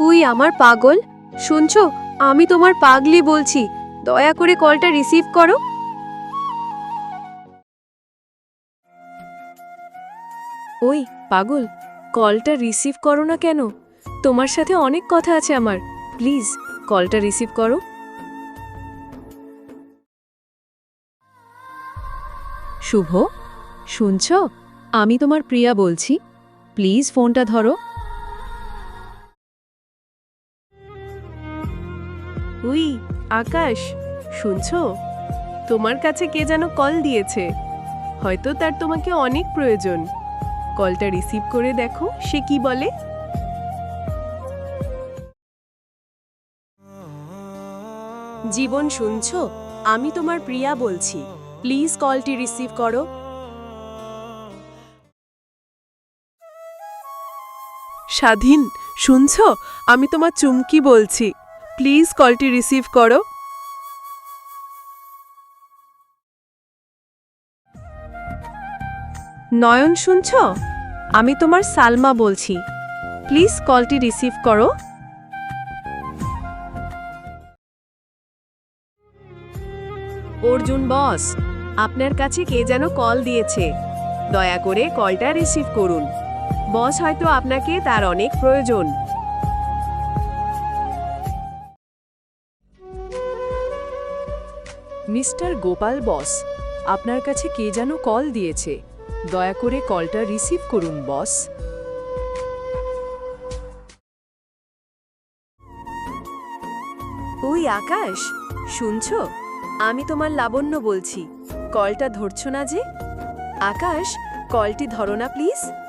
We আমার পাগল? শুনছো? আমি তোমার পাগলি বলছি। দয়া করে কলটা রিসিভ করো। ওই, পাগল, কলটা রিসিভ করো না কেন? তোমার সাথে অনেক কথা আছে আমার। প্লিজ, কলটা রিসিভ করো। শুভ, শুনছ? আমি তোমার প্রিয়া বলছি। প্লিজ ফোনটা ধরো। উই, আকাশ, শুনছো? তোমার কাছে কে যেন কল দিয়েছে। হয়তো তার তোমাকে অনেক প্রয়োজন। কলটা রিসিভ করে দেখো, সে কি বলে? জীবন শুনছ? আমি তোমার প্রিয়া বলছি। প্লিজ কলটি রিসিভ করো। স্বাধীন, শুনছো? আমি তোমার চুমকি বলছি। প্লিজ কলটি রিসিভ করো। নয়ন, শুনছ? আমি তোমার সালমা বলছি। প্লিজ কলটি রিসিভ করো। অর্জুন বস, আপনার কাছে কে যেন কল দিয়েছে। দয়া করে কলটা রিসিভ করুন। বস হয়তো আপনাকে তার অনেক প্রয়োজন। মিস্টার গোপাল বস, আপনার কাছে কে যেন কল দিয়েছে। দয়া করে কলটা রিসিভ করুন, বস। ওই আকাশ, শুনছ? আমি তোমার লাবণ্য বলছি। কলটা ধরছো না যে? আকাশ, কলটি ধরো না, প্লিজ।